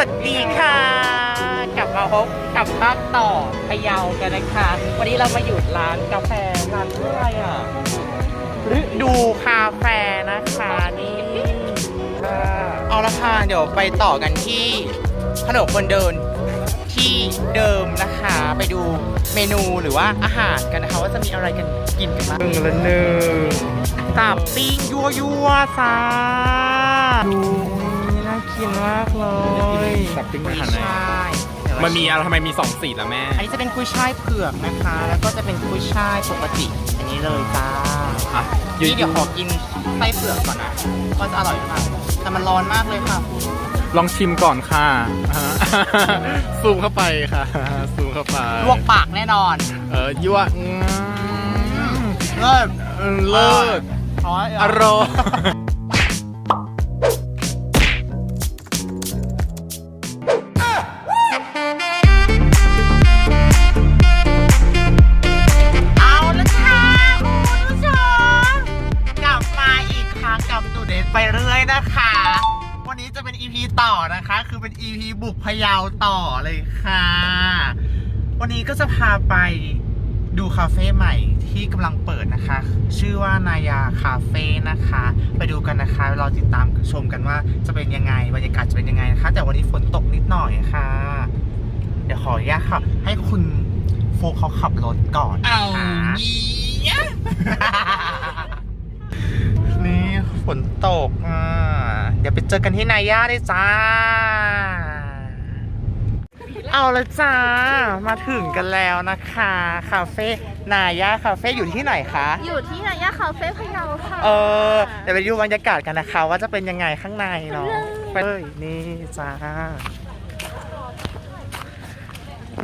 วัสดีค่ะ กลับมาพบกับภาคต่อพะเยากันนะคะ วันนี้เรามาอยู่ร้านกาแฟร้านชื่ออะไรอะฤดูคาเฟ่นะคะนี่เอาละค่ะเดี๋ยวไปต่อกันที่ถนนคนเดินที่เดิมนะคะ ไปดูเมนูหรือว่าอาหารกันนะคะ ว่าจะมีอะไรกันกินกันบ้างหนึ่งละหนึ่งตับปิ้งยัวยัวๆจ้าดูนี่น่า กินมากเลยตับปิ้งกุยอาหารไหนช่ายเดี๋ยวมันมีอะไรทำไมมีสองสีล่ะแม่ อันนี้จะเป็นกุยช่ายเผือกนะคะ แล้วก็จะเป็นกุยช่ายปกติ อันนี้เลยจ้าอะนี่เดี๋ยวขอกินไส้เผือกก่อนนะว่าจะอร่อยหรือเปล่าแต่มันร้อนมากเลยค่ะลองชิมก่อนค่ะอ่าซูมเข้าไปค่ะ ซูมเข้าไปลวกปากแน่นอนเออยั่วอืมเลิศเออเลิศขออร่อยเอา วันนี้ก็จะพาไปดูคาเฟ่ใหม่ที่กำลังเปิดนะคะ ชื่อว่านายาคาเฟ่นะคะ ไปดูกันนะคะเราติดตามชมกันว่าจะเป็นยังไงบรรยากาศจะเป็นยังไงนะคะ แต่วันนี้ฝนตกนิดหน่อยค่ะ เดี๋ยวขออนุญาตค่ะ ให้คุณโฟกเขาขับรถก่อนนะคะนี่ฝนตกอะเดี๋ยวไปเจอกันที่นายาเลยจ้า เอาละจ้า มาถึงกันแล้วนะคะ คาเฟ่นายาคาเฟ่อยู่ที่ไหนคะ อยู่ที่นายาคาเฟ่พะเยาค่ะเออเดี๋ยวไปดูบรรยากาศกันนะคะ ว่าจะเป็นยังไงข้างในเนาะไปเลยนี่จ้า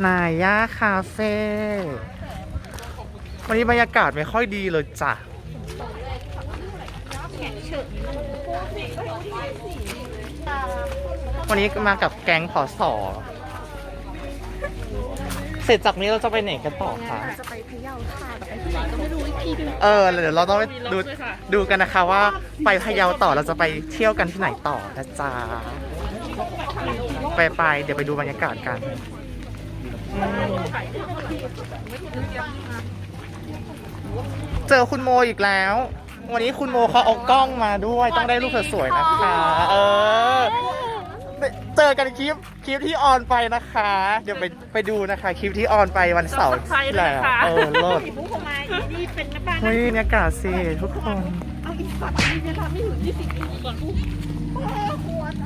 นายาคาเฟ่วันนี้บรรยากาศไม่ค่อยดีเลยจ้ะวันนี้มากับแก๊งผอสอ เสร็จจากนี้เราจะไปไหนกันต่อคะจะไปพะเยาค่ะไปที่ไหนก็ไม่รู้อีกทีนึงเออเดี๋ยวเราต้องไปดูดูกันนะคะว่าไปพะเยาต่อเราจะไปเที่ยวกันที่ไหนต่อนะจ๊ะไปไปเดี๋ยวไปดูบรรยากาศกันเจอคุณโมอีกแล้ว วันนี้คุณโมเขาเอากล้องมาด้วย ต้องได้รูปสวยๆนะคะ เออ เจอกันคลิปคลิปที่ออนไปนะคะ เดี๋ยวไปไปดูนะคะ คลิปที่ออนไปวันเสาร์ที่แล้วเออโลดผู้เข้ามาอีนี่เป็นแม่บ้านเฮ้ยบรรยากาศสิทุกคน เอาอีสัตว์นี่จะทำไม่ถึงยี่สิบปีก่อนผู้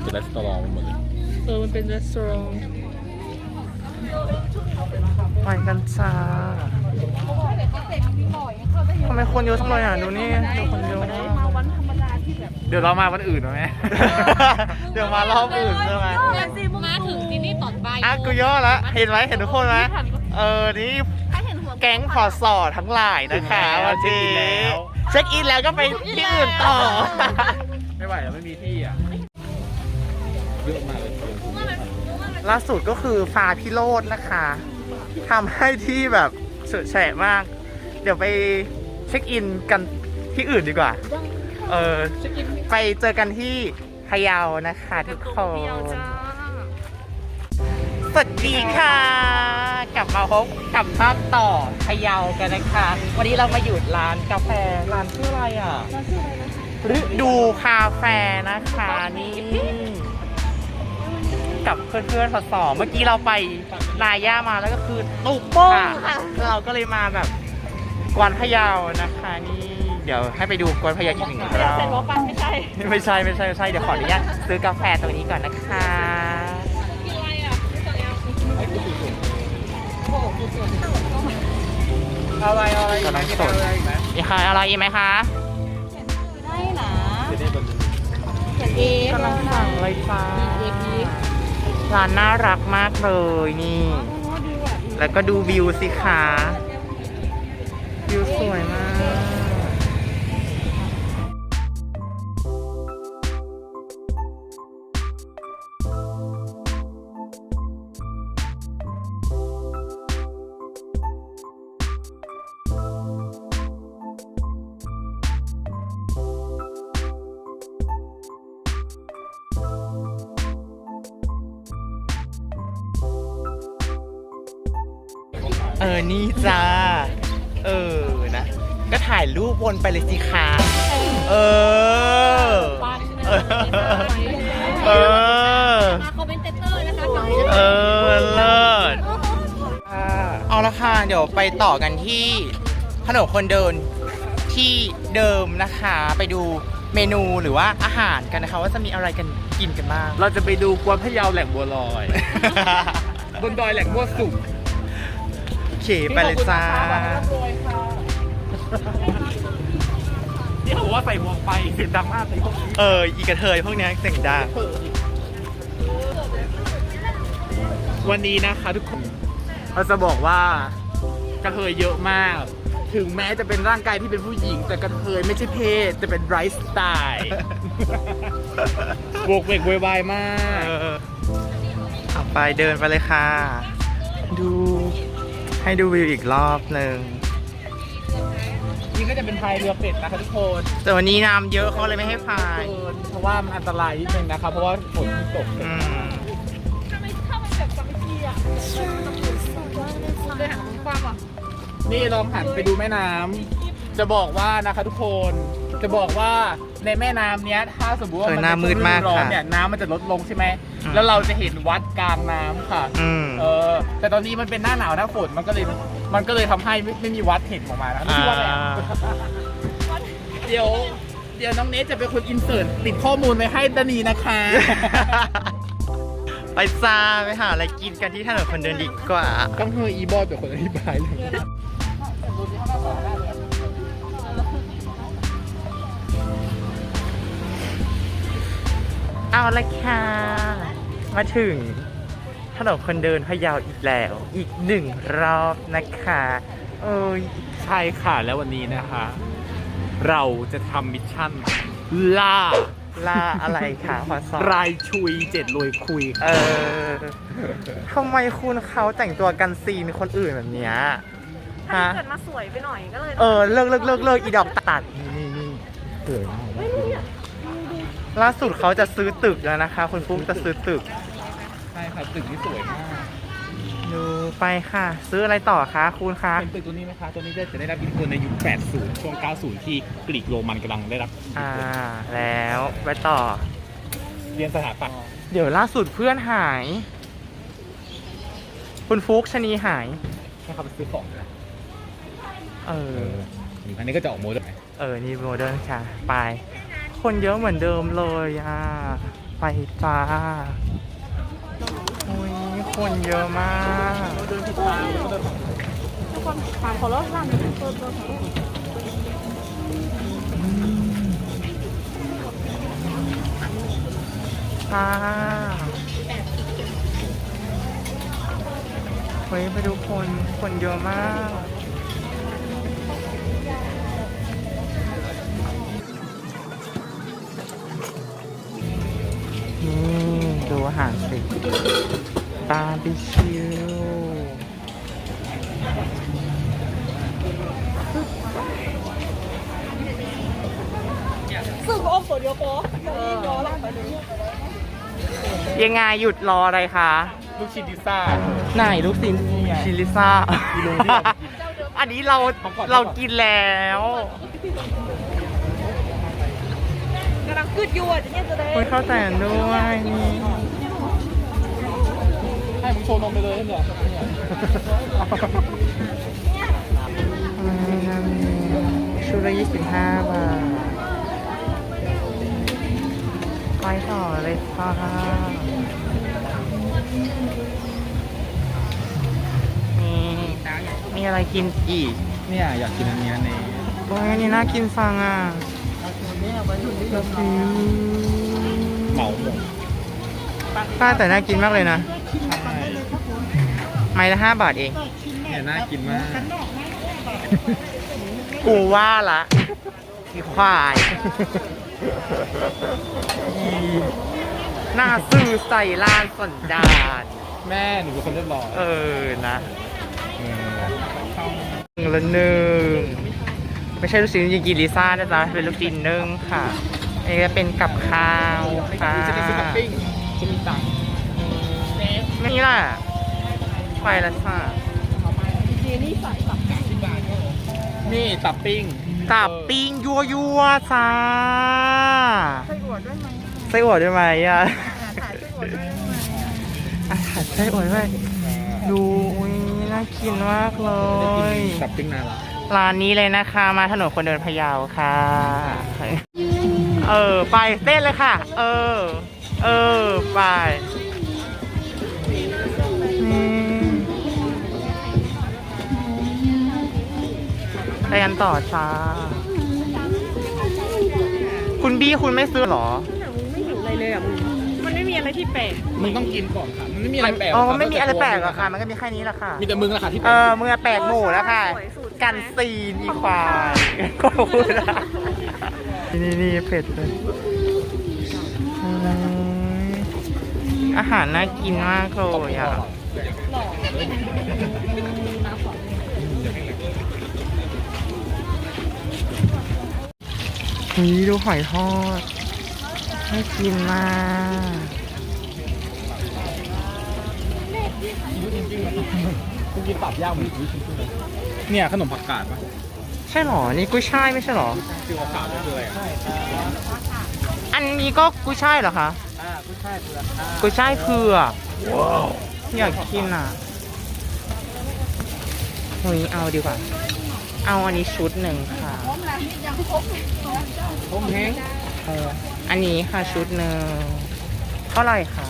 เป็นรีสอร์ทหมดเลยเออ มันเป็นรีสอร์ทไปกันจ้าทำไมคนเยอะจังเลยอะ ดูนี่ดูคนเยอะ เดี๋ยวเรามาวันอื่นนะแม่ เดี๋ยวมารอบอื่นใช่ไหมมาถึงที่นี่ตอนบ่ายอะกูย่อละเห็นไหมเห็นทุกคนไหมเออนี่ถ้าเห็นหัวแก๊งพอสอทั้งหลายนะคะถึงแล้ววันนี้เช็คอินแล้วเช็คอินแล้วก็ไปที่อื่นต่อ ไม่ไหวแล้วไม่มีที่อะเยอะมากเลยล่าสุดก็คือฟ้าพิโรธนะคะทำให้ที่แบบเฉอะแฉะมาก เดี๋ยวไปเช็คอินกันที่อื่นดีกว่า เออ ไปเจอกันที่พะเยานะคะทุกคน สวัสดีค่ะ กลับมาพบกับภาคต่อพะเยากันนะคะ วันนี้เรามาอยู่ร้านกาแฟ ร้านชื่ออะไรอะฤดูคาเฟ่นะคะนี่กับเพื่อนๆพอสอเมื่อกี้เราไปนาย่ามาแล้วก็คือตุกโป้งค่ะเราก็เลยมาแบบกวนพะเยานะคะนี่ เดี๋ยวให้ไปดูกวนพะเยาอีกหนึ่งรอบเป็นว่าปันไม่ใช่ ไม่ใช่ไม่ใช่ไม่ใช่เดี๋ยวขออนุญาตซื้อกาแฟตัวนี้ก่อนนะคะกินอะไรอะอะไรอะไรกำลังสดมีใครอะไรอีกไหมคะได้นะจะได้บนเห็นเอฟกำลังสั่งเลยจ้าร้านน่ารักมากเลยนี่ แล้วก็ดูวิวสิคะ เออ นี่จ้า เออ นะ ก็ถ่ายรูปวนไปเลยสิคะเออ เออ เออมาคอมเมนเตเตอร์นะคะกับเออ เลิศ เอาละค่ะ เดี๋ยวไปต่อกันที่ถนนคนเดินที่เดิมนะคะ ไปดูเมนูหรือว่าอาหารกันนะคะ ว่าจะมีอะไรกันกินกันบ้าง เราจะไปดูกวนพะเยาแหล่งบัวลอย บนดอยแหล่งบัวสุกโอ เคไปเลยจ้านี่เขาบอกว่าใส่หมวกไปเสียงดังมากเลยพวกนี้เอออีกระเทยพวกเนี้ยเสียงดัง วันนี้นะคะทุกคนเราจะบอกว่ากระเทยเยอะมาก ถึงแม้จะเป็นร่างกายที่เป็นผู้หญิง แต่กระเทยไม่ใช่เพศจะเป็นไ i ฟ์สไตล์บวกเวกโวยวายมากเออเอาไปเดินไปเลยค่ะ ดู ให้ดูวิวอีกรอบหนึ่งนี่ก็จะเป็นพายเรือเป็ดนะคะทุกคนแต่วันนี้น้ำเยอะเขาเลยไม่ให้พาย เกินเพราะว่ามันอันตรายนิดนึงนะครับเพราะว่าฝนตกอืมทำไมเข้ามาแบบกับเมื่อกี้อะเลยหันความอะนี่ลองหันไปดูแม่น้ำจะบอกว่านะคะทุกคนจะบอกว่า ในแม่น้ำเนี้ยถ้าสมมติว่าเออมันหน้ามืดมากเป็นฤร้อนค่ะ เนี่ยน้ำมันจะลดลงใช่ไหมอืมแล้วเราจะเห็นวัดกลางน้ำค่ะ อืม เออ แต่ตอนนี้มันเป็นหน้าหนาวหน้าฝนมันก็เลยมันก็เลยทำให้ไม่ไม่มีวัดเห็นออกมานะไม่ใช่วัดอะไรอะอ่าเดี๋ยว เดี๋ยวน้องเนทจะเป็นคนอินเสิร์ตติดข้อมูลไว้ให้ดานีนะคะ ไปจ้าไปหาอะไรกินกันที่ถนนคนเดินดีกว่า ต้องให้อีบอสเป็นคนอธิบายเลย เอาละค่ะ มาถึงถนนคนเดินพะเยาอีกแล้ว อีกหนึ่งรอบนะคะ เอ้ยใช่ค่ะแล้ววันนี้นะคะ เราจะทำมิชชั่นล่าล่าอะไรคะขอสอบรายชุยเจ็ดรวยคุยเออทำไมคุณเขาแต่งตัวกันซีนคนอื่นแบบเนี้ยถ้าฮะเกิดมาสวยไปหน่อยก็เลย เออเลิกเลิกเลิกเลิกอีดอกตัดนี่นี่นี่เกิดมาก ล่าสุดเขาจะซื้อตึกแล้วนะคะคุณฟุ๊กจะซื้อตึกใช่ค่ะตึกนี้สวยมากดูไปค่ะ ซื้ออะไรต่อคะคุณคะเห็นตึกตัวนี้ไหมคะตัวนี้จะได้รับอิทธิพลในยุค 80 ช่วง 90 ที่กรีกโรมันกำลังได้รับอ่าแล้วไปต่อ เรียนสถาปัตย์เดี๋ยวล่าสุดเพื่อนหาย คุณฟุกชะนีหายให้เขาไปซื้อของนะเอออันนี้ก็จะออกโมเดลไหมเออ นี่โมเดิร์นค่ะ ไป คนเยอะเหมือนเดิมเลยอะไปจ้าโอ้ยคนเยอะมากเดินผิดทางทุกคนถามขอรถร้านนี้ตัวตัวของค่ะเฮ้ยไปดูคน คนเยอะมาก บาร์บีคิวซึ่งก็อมตัวเดียวพอเดี๋ยวนี้รอหลังไปเลยยังไงหยุดรออะไรคะ ลูกชิ้นพิซซ่าไหนลูกชิ้นนี่ไงชิลิซ่ากิโลที่เราอันนี้เราเอาก่อนเรากินแล้วกำลังขึ้นอยู่อะจะเนี่ยจะได้คุณเข้าใจกันด้วยนี่ ให้มึงโชว์นมไปเลยเนี่ยอะไรนะมีชุดละยี่สิบห้าบาทไปต่อเลยค่ะมีมีอะไรกินอีก เนี่ยอยากกินอันเนี้ยในโอ้ยอันนี้น่ากินฟังอะเหมาหมดป้าแต่น่ากินมากเลยนะ ไม้ละห้าบาทเองเนี่ยน่ากินมากกูว่าละอีควายอีหน้าซื่อใส่ลานสันดานแม่หนูเป็นคนเรียบร้อยเออนะเออหนึ่งละหนึ่งไม่ใช่ลูกชิ้นยิงกินลิซ่านะจ๊ะเป็นลูกชิ้นนึ่งค่ะอันนี้จะเป็นกับข้าวค่ะจะไปซื้อกับปิ้งจะมีตังค์นี่แหละ ไปละค่ะจริงนี่ใส่แบบนี่ตับปิ้งตับปิ้งยัวยัวๆจ้าไส้อั่วด้วยไหมไส้อั่วด้วยไหมอะถ่ายไส้อั่วด้วยได้ไหมอะถ่ายไส้อั่วด้วยดูอุ้ยน่ากินมากเลยตับปิ้งนาละร้านนี้เลยนะคะ มาถนนคนเดินพะเยาค่ะ เออ ไปเต้นเลยค่ะ เออ เออ ไป ไปกันต่อจ้า คุณบี้คุณไม่ซื้อเหรอแต่มึงไม่หิวอะไรเลยอะมึงมันไม่มีอะไรที่แปลกมึงต้องกินก่อนค่ะ มันไม่มีอะไรแปลกอ๋อคบไม่มีอะไรแปลกหรอกนค่ะ มันก็มีแค่นี้แหละค่ะ มีแต่มึงแหละค่ะที่แปเอลกอมือแปลกหมู่แล้วค่ะ กันซีนอีควายก็พูดนะนี่นี่เผ็ดเลยอืมอาหารน่ากินมากเลยอะ นี่ดูหอยทอดน่ากินมากกูกินตับย่างเหมือนกูกินเลยเนี่ยขนมผักกาดปะใช่หรอ นี่กุ้ยช่ายไม่ใช่หรอ คือผักกาดคืออะไรอะอันนี้ก็กุ้ยช่ายเหรอคะอ่ากุ้ยช่ายเปลือกอ่ากุ้ยช่ายเผือกอยากกินอะเฮ้ยเอาดีกว่า เอาอันนี้ชุดหนึ่งค่ะต้มแห้งเอออันนี้ค่ะชุดหนึ่งเท่าไหร่คะ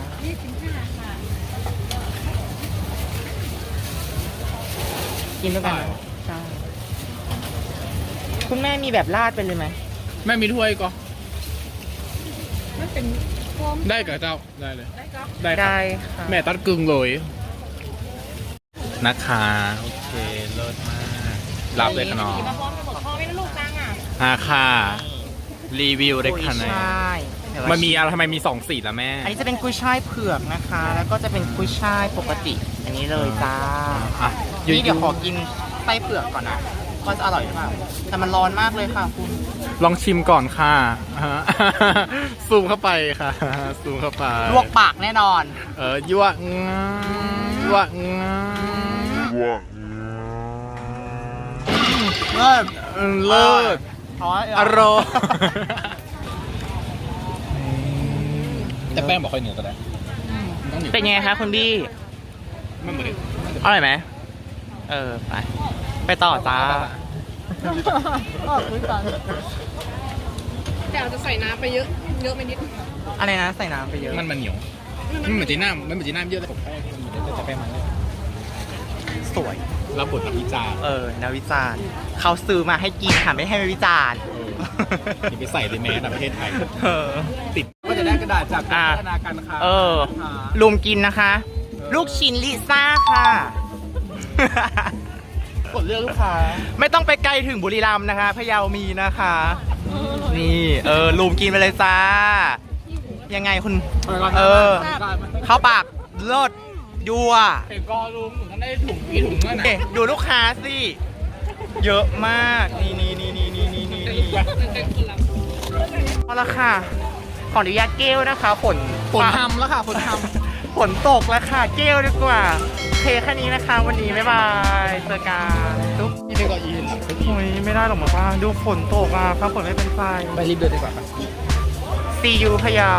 กินด้วยกันนะใช่คุณแม่มีแบบราดไปเลยไหมแม่มีถ้วยก็มันเป็นพร้อมได้กับเจ้าได้เลยได้ก็ได้ครับได้ค่ะ แม่ตัดกึ่งเลยนะคะ โอเค เลิศมาก รับเลยค่ะน้องมาพร้อมกันหมดพ่อไม่ได้ลูกจังอะอาค่ะ รีวิวได้กุ้ยคะแนนช่ายเดี๋ยวว่ามันมีอะไรทำไมมีสองสีล่ะแม่ อันนี้จะเป็นกุ้ยช่ายเผือกนะคะ แล้วก็จะเป็นกุ้ยช่ายปกติ อันนี้เลยจ้าอะนี่เดี๋ยวขอกินไส้เผือกก่อนนะว่าจะอร่อยหรือเปล่า แต่มันร้อนมากเลยค่ะคุณ ลองชิมก่อนค่ะอ่าซูมเข้าไปค่ะ ซูมเข้าไป ลวกปากแน่นอน เออยั่วงายั่วงา เลิศเออเลิศเพราะว่าอร่อยแต่แป้งบอกค่อยเหนือก็ได้ต้องหนือเป็นไงคะคุณบี้มันเหมือนอร่อยไหมเออ ไป ไปต่อจ้าออกด้วยกันแต่อาจจะใส่น้ำไปเยอะ เยอะไปนิด อะไรนะ ใส่น้ำไปเยอะ มันมันเหนียว มันเหมือนจีน่ามันเหมือนจีน่าเยอะแต่ผมแป้งมันเหมือนจะแป้งมันเลยสวย รับบทนักวิจารณ์เออนาวิจารณ์เขาซื้อมาให้กินค่ะไม่ให้มาวิจารณ์อย่าไปใส่เลยแม้แต่ประเทศไทย เออ ติดก็จะได้กระดาษจากอะพัฒนาการค้าเออ ลุมกินนะคะ ลูกชิ้นลิซ่าค่ะ กดเลือกลูกค้าไม่ต้องไปไกลถึงบุรีรัมย์นะคะพะเยามีนะคะ นี่ เออลุมกินไปเลยจ้า ยังไงคุณ เออ เข้าปากเลิศ ยั่วเห็นกอลุงฉันได้ถุงกี่ถุงแล้วนะเอ๊ะดูลูกค้าสิ เยอะมาก นี่นี่นี่นี่นี่นี่นี่พอาละค่ะ ขออนุญาตเกลนะคะฝนฝนทำแล้วค่ะฝนทำฝนตกแล้วค่ะเกลดีกว่าเคแค่นี้นะคะวันนี้บ๊ายบายเจอกันทุกอีเดกอีนโอ้ยไม่ได้หรอกมาป้าดูฝนตกอะฟ้าฝนไม่เป็นไฟไปรีบเดินดีกว่า See you พะเยา